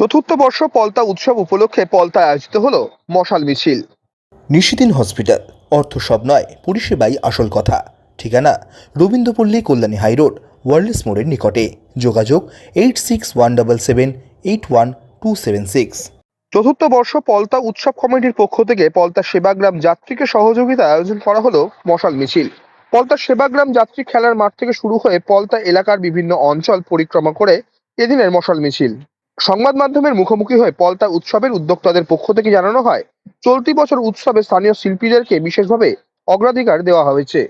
চতুর্থ বর্ষ পলতা উৎসব উপলক্ষে পলতায় আয়োজিত হলো মশাল মিছিল। নিশিদিন হসপিটাল। অর্থ সব নয় পরিষেবাই আসল কথা। ঠিকানা রবীন্দ্রপল্লী কল্যাণী হাইরোড ওয়ার্ল্ডস মোড়ের নিকটে। যোগাযোগ eight six one double seven eight one two seven six. চতুর্থ বর্ষ পলতা উৎসব কমিটির পক্ষ থেকে পলতা সেবাগ্রাম যাত্রীকে সহযোগিতা আয়োজন করা হলো মশাল মিছিল। পলতা সেবাগ্রাম যাত্রী খেলার মাঠ থেকে শুরু হয়ে পলতা এলাকার বিভিন্ন অঞ্চল পরিক্রমা করে এদিনের মশাল মিছিল। সংবাদ মাধ্যমের মুখোমুখি হয়ে পলতা উৎসবের উদ্যোক্তাদের পক্ষ থেকে জানানো হয়, চলতি বছর উৎসবে স্থানীয় শিল্পীদেরকে বিশেষভাবে অগ্রাধিকার দেওয়া হয়েছে।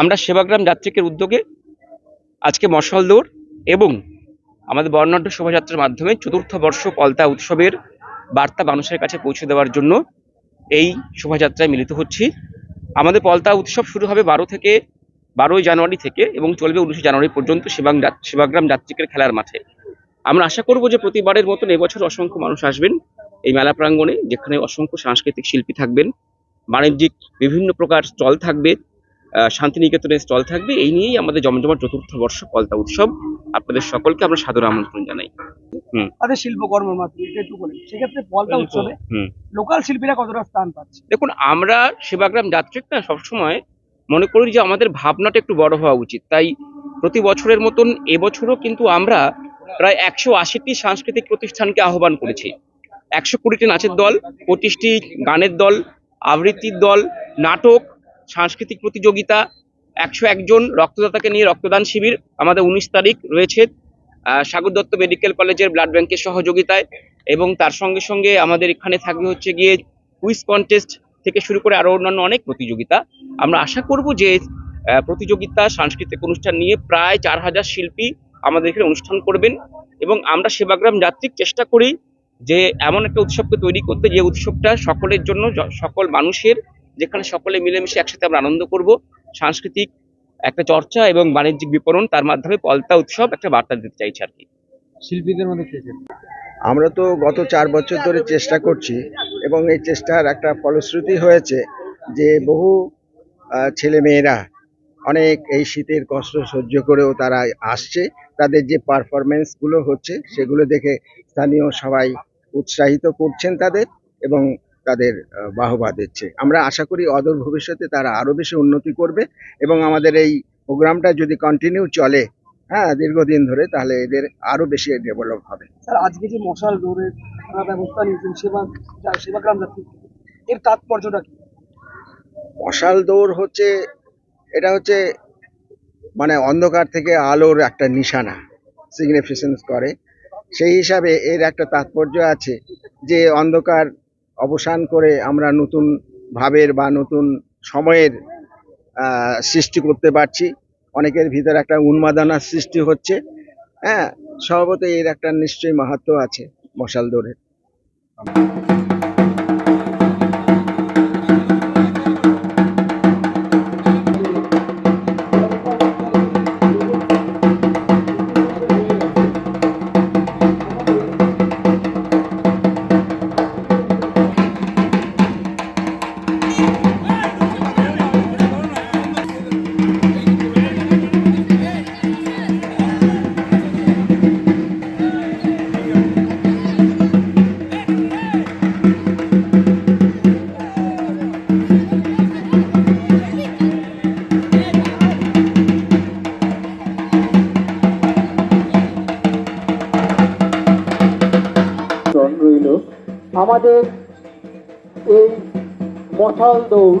আমরা সেবাগ্রাম যাত্রীকের উদ্যোগে আজকে মশাল দৌড় এবং আমাদের বর্ণাঢ্য শোভাযাত্রার মাধ্যমে চতুর্থ বর্ষ পলতা উৎসবের বার্তা মানুষের কাছে পৌঁছে দেওয়ার জন্য এই শোভাযাত্রায় মিলিত হচ্ছি। আমাদের পলতা উৎসব শুরু হবে বারো থেকে বারোই জানুয়ারি থেকে এবং চলবে উনিশে জানুয়ারি পর্যন্ত সেবাং সেবাগ্রাম যাত্রীকের খেলার মাঠে। আমরা আশা করব যে প্রতিবারের মতন এবছর অসংখ্য মানুষ আসবেন এই মেলা প্রাঙ্গণে যেখানে অসংখ্য সাংস্কৃতিক শিল্পী থাকবেন বাণিজ্যিক বিভিন্ন প্রকার স্টল থাকবে শান্তিনিকেতনের স্টল থাকবে এই নিয়েই আমাদের জমজমাট চতুর্থ বর্ষ পলতা উৎসব। আপনাদের সকলকে আমরা সাদর আমন্ত্রণ জানাই। তাদের শিল্পকর্মের মাধ্যমে একটু বলেন। সেক্ষেত্রে পলটা উৎসবে হুম। লোকাল শিল্পীরা কতটা স্থান পাচ্ছে? দেখুন আমরা সেবাগ্রাম যাত্রিক না সবসময় মনে করি যে আমাদের ভাবনাটা একটু বড় হওয়া উচিত। তাই প্রতি বছরের মতন এবছরও কিন্তু আমরা প্রায় একশো আশিটি সাংস্কৃতিক প্রতিষ্ঠানকে আহ্বান করেছি। একশো কুড়িটি নাচের দল, পঁচিশটি গানের দল, আবৃত্তির দল, নাটক, সাংস্কৃতিক প্রতিযোগিতা, একশো একজন রক্তদাতাকে নিয়ে রক্তদান শিবির আমাদের উনিশ তারিখ রয়েছে। সাগর দত্ত মেডিকেল কলেজের ব্লাড ব্যাংকের সহযোগিতায় এবং তার সঙ্গে সঙ্গে আমাদের এখানে থাকবে হচ্ছে গিয়ে কুইজ কন্টেস্ট থেকে শুরু করে আরও অন্যান্য অনেক প্রতিযোগিতা। আমরা আশা করব যে প্রতিযোগিতা, সাংস্কৃতিক অনুষ্ঠান নিয়ে প্রায় চার হাজার শিল্পী আমাদের এখানে অনুষ্ঠান করবেন এবং আমরা সেবাগ্রাম যাত্রিক চেষ্টা করি যে এমন একটা উৎসবকে তৈরি করতে যে উৎসবটা সকলের জন্য সকল মানুষের যেখানে সকলে মিলেমিশে একসাথে আমরা আনন্দ করব। সাংস্কৃতিক একটা চর্চা এবং বাণিজ্যিক বিপণন তার মাধ্যমে পলতা উৎসব একটা বার্তা দিতে চাইছে আর কি। শিল্পীদের মধ্যে? আমরা তো গত চার বছর ধরে চেষ্টা করছি এবং এই চেষ্টার একটা ফলশ্রুতি হয়েছে যে বহু আহ, ছেলেমেয়েরা অনেক এই শীতের কষ্ট সহ্য করেও তারা আসছে। তাদের যে পারফরমেন্সগুলো হচ্ছে সেগুলো দেখে স্থানীয় সবাই উৎসাহিত করছেন তাদের এবং তাদের বাহবা দিচ্ছে। আমরা আশা করি অদূর ভবিষ্যতে তারা আরও বেশি উন্নতি করবে এবং আমাদের এই প্রোগ্রামটা যদি কন্টিনিউ চলে হ্যাঁ দীর্ঘদিন ধরে তাহলে এদের আরও বেশি ডেভেলপ হবে। স্যার আজকে যে মশাল দৌড়ের ব্যবস্থা নিয়েছেন সেবা সেবাগ্রাম এর তাৎপর্যটা কি? মশাল দৌড় হচ্ছে এটা হচ্ছে মানে অন্ধকার থেকে আলোর একটা নিশানা সিগনিফিকেন্স করে। সেই হিসাবে এর একটা তাৎপর্য আছে যে অন্ধকার অবসান করে আমরা নতুন ভাবের বা নতুন সময়ের সৃষ্টি করতে পারছি। অনেকের ভিতরে একটা উন্মাদনার সৃষ্টি হচ্ছে। হ্যাঁ স্বভাবত এর একটা নিশ্চয়ই মাহাত্ম আছে মশাল দৌড়ের আমাদের এই মশাল দৌড়